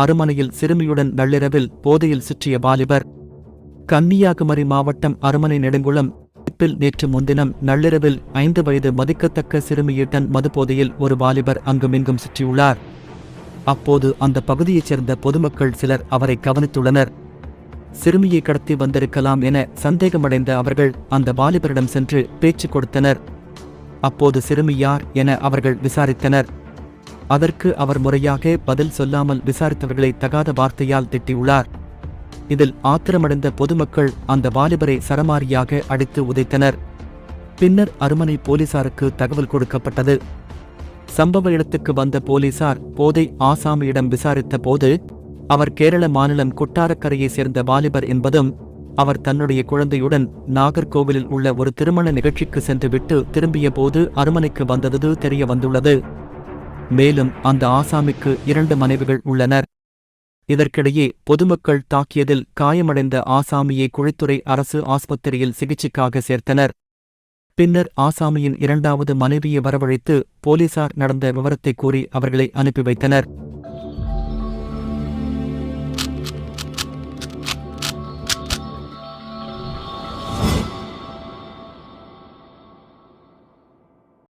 அருமனையில் சிறுமியுடன் நள்ளிரவில் போதையில் சுற்றிய வாலிபர். கன்னியாகுமரி மாவட்டம் அருமனை நெடுங்குளம் இப்பில் நேற்று முன்தினம் நள்ளிரவில் ஐந்து வயது மதிக்கத்தக்க சிறுமியுடன் மதுபோதையில் ஒரு வாலிபர் அங்குமிங்கும் சுற்றியுள்ளார். அப்போது அந்த பகுதியைச் சேர்ந்த பொதுமக்கள் சிலர் அவரை கவனித்துள்ளனர். சிறுமியை கடத்தி வந்திருக்கலாம் என சந்தேகமடைந்த அவர்கள் அந்த வாலிபரிடம் சென்று பேச்சு கொடுத்தனர். அப்போது சிறுமி யார் என அவர்கள் விசாரித்தனர். அதற்கு அவர் முறையாக பதில் சொல்லாமல் விசாரித்தவர்களை தகாத வார்த்தையால் திட்டியுள்ளார். இதில் ஆத்திரமடைந்த பொதுமக்கள் அந்த வாலிபரை சரமாரியாக அடித்து உதைத்தனர். பின்னர் அருமனை போலீசாருக்கு தகவல் கொடுக்கப்பட்டது. சம்பவ இடத்துக்கு வந்த போலீசார் போதை ஆசாமியிடம் விசாரித்த போது அவர் கேரள மாநிலம் குட்டாரக்கரையைச் சேர்ந்த வாலிபர் என்பதும் அவர் தன்னுடைய குழந்தையுடன் நாகர்கோவிலில் உள்ள ஒரு திருமண நிகழ்ச்சிக்கு சென்றுவிட்டு திரும்பிய போது அருமனைக்கு வந்தது தெரிய வந்துள்ளது மேலும் அந்த ஆசாமிக்கு இரண்டு மனைவிகள் உள்ளனர். இதற்கிடையே பொதுமக்கள் தாக்கியதில் காயமடைந்த ஆசாமியை குழித்துறை அரசு ஆஸ்பத்திரியில் சிகிச்சைக்காக சேர்த்தனர். பின்னர் ஆசாமியின் இரண்டாவது மனைவியை வரவழைத்து போலீசார் நடந்த விவரத்தை கூறி அவர்களை அனுப்பி வைத்தனர்.